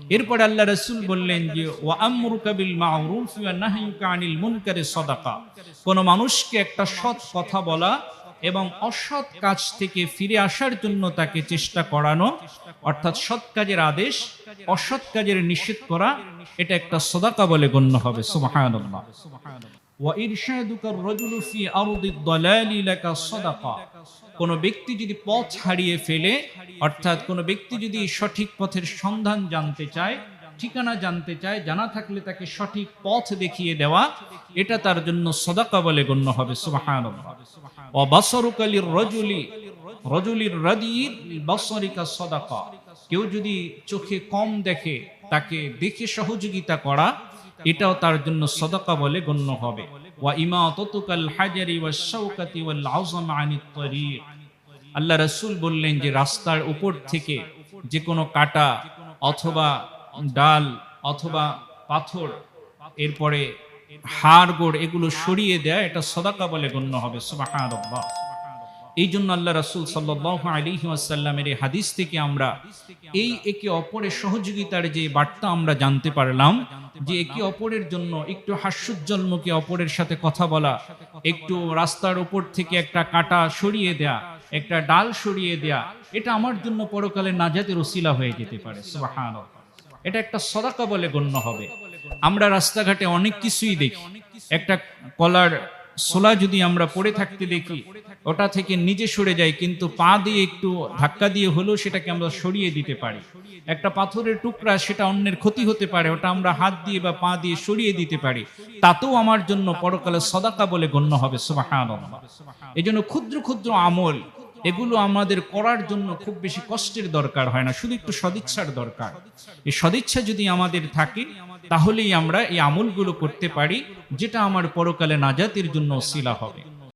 এরপরে আল্লাহ রসুল বললেন যে ও আনিল মুনকারে সদাকা। কোনো মানুষকে একটা সৎ কথা বলা এবং অসৎ কাজ থেকে ফিরে আসার জন্য তাকে চেষ্টা করানো, অর্থাৎ সৎ কাজের আদেশ, অসৎ কাজের নিষেধ করা, এটা একটা সদাকা বলে গণ্য হবে। সুবহানাল্লাহ। কোনো ব্যক্তি যদি পথ হারিয়ে ফেলে, অর্থাৎ কোন ব্যক্তি যদি সঠিক পথের সন্ধান জানতে চায়, ঠিকানা জানতে চায়, জানা থাকলে তাকে সঠিক পথ দেখিয়ে দেওয়া, এটা তার জন্য সদাকা বলে গণ্য হবে রজুলির রাদির বাসরিকা সদাকা। কেউ যদি চোখে কম দেখে তাকে দেখে সহযোগিতা করা, এটাও তার জন্য সদকা বলে গণ্য হবে। আনিত আল্লাহ রাসূল বললেন যে রাস্তার উপর থেকে যে কোনো কাটা অথবা ডাল অথবা পাথর, এরপরে হাড় গোড় এগুলো সরিয়ে দেয়, এটা সদাকা বলে গণ্য হবে। সুবহানাল্লাহ। এই জন্য আল্লাহ রাসূল সাল্লাল্লাহু আলাইহি ওয়াসাল্লামের এই হাদিস থেকে আমরা এই একে অপরের সহযোগিতার যে বার্তা আমরা জানতে পারলাম, যে একে অপরের জন্য একটু হাস্যোজ্জ্বল মুখে অপরের সাথে কথা বলা, একটু রাস্তার উপর থেকে একটা কাটা সরিয়ে দেয়া, একটা ডাল সরিয়ে দেয়া, এটা আমার জন্য পরকালে নাজাতের ওসিলা হয়ে যেতে পারে। এটা একটা সদাকা বলে গণ্য হবে। আমরা রাস্তাঘাটে অনেক কিছুই দেখি। একটা কলার সোলা যদি আমরা পড়ে থাকতে দেখি, ওটা থেকে নিজে সরে যায় কিন্তু পা দিয়ে একটু ধাক্কা দিয়ে হলেও সেটাকে আমরা সরিয়ে দিতে পারি। একটা পাথরের টুকরা, সেটা অন্যের ক্ষতি হতে পারে, ওটা আমরা হাত দিয়ে বা পা দিয়ে সরিয়ে দিতে পারি। তাতেও আমার জন্য পরকালে সদাকা বলে গণ্য হবে, সুবহানাল্লাহ। এই জন্য ক্ষুদ্র ক্ষুদ্র আমল এগুলো আমাদের করার জন্য খুব বেশি কষ্টের দরকার হয় না, শুধু একটু সদিচ্ছার দরকার। এই সদিচ্ছা যদি আমাদের থাকে, তাহলেই আমরা এই আমলগুলো করতে পারি, যেটা আমার পরকালে নাজাতের জন্য শিলা হবে।